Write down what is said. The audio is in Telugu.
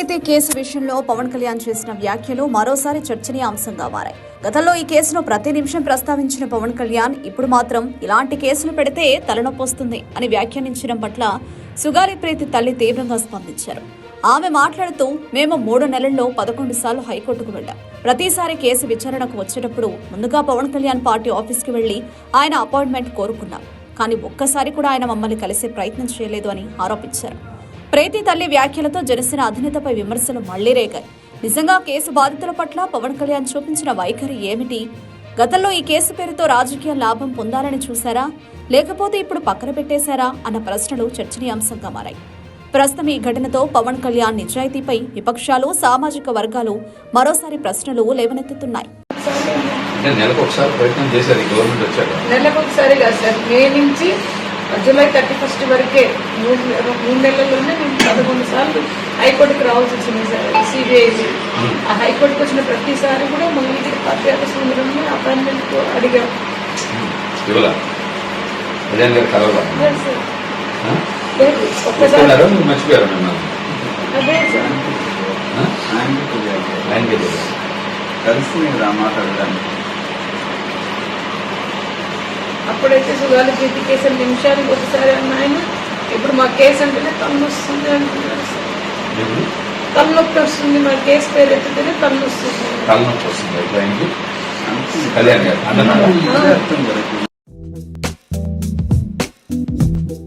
ప్రీతి కేసు విషయంలో పవన్ కళ్యాణ్ చేసిన వ్యాఖ్యలు మరోసారి చర్చనీయాంశంగా మారాయి. గతంలో ఈ కేసును ప్రతి నిమిషం ప్రస్తావించిన పవన్ కళ్యాణ్ ఇప్పుడు మాత్రం ఇలాంటి కేసులు పెడితే తలనొప్పొస్తుంది అని వ్యాఖ్యానించడం పట్ల సుగాలి ప్రీతి తల్లి తీవ్రంగా స్పందించారు. ఆమె మాట్లాడుతూ మేము మూడు నెలల్లో పదకొండు సార్లు హైకోర్టుకు వెళ్ళాం. ప్రతిసారి కేసు విచారణకు వచ్చేటప్పుడు ముందుగా పవన్ కళ్యాణ్ పార్టీ ఆఫీస్కి వెళ్ళి ఆయన అపాయింట్మెంట్ కోరుకున్నాం. కానీ ఒక్కసారి కూడా ఆయన మమ్మల్ని కలిసే ప్రయత్నం చేయలేదు అని ఆరోపించారు. ప్రీతి తల్లి వ్యాఖ్యలతో జనసేన అధినేతపై విమర్శలు మళ్ళీ రేగాయి. నిజంగా కేసు బాధితుల పట్ల పవన్ కళ్యాణ్ చూపించిన వైఖరి ఏమిటి? గతంలో ఈ కేసు పేరుతో రాజకీయ లాభం పొందాలని చూశారా? లేకపోతే ఇప్పుడు పక్కన పెట్టేశారా? అన్న ప్రశ్నలు చర్చనీయాంశంగా మారాయి. ప్రస్తుతం ఈ ఘటనతో పవన్ కళ్యాణ్ నిజాయితీపై విపక్షాలు సామాజిక వర్గాలు మరోసారి ప్రశ్నలు లేవనెత్తుతున్నాయి. నెలకు ఒకసారి ప్రయత్నం చేశారు ఈ గవర్నమెంట్ వచ్చాక. నెలకు ఒకసారి కాదు సార్ మే నుంచి జూలై థర్టీ ఫస్ట్ వరకే మూడు మూడు నెలల్లోనే మేము పదకొండు సార్లు హైకోర్టుకి రావాల్సి వచ్చింది సార్ సిబిఐ ఆ హైకోర్టుకి వచ్చిన ప్రతిసారి కూడా మళ్ళీ పత్రిక సుందరంలో అపాయింట్మెంట్ అడిగాం. సార్. అదే. కలిసి మీరు మాట్లాడడానికి అప్పుడైతే సుగాలి ప్రీతి కేసు అంటే నిమిషానికి ఒకసారి అన్న ఆయన ఇప్పుడు మా కేసు అంటేనే తన్ను వస్తుంది అంటున్నారు తలనొప్పి వస్తుంది మా కేసు పేరు ఎత్తితేనే తన్ను వస్తుంది. తలనొప్పి వస్తుంది. కళ్యాణ్ గారు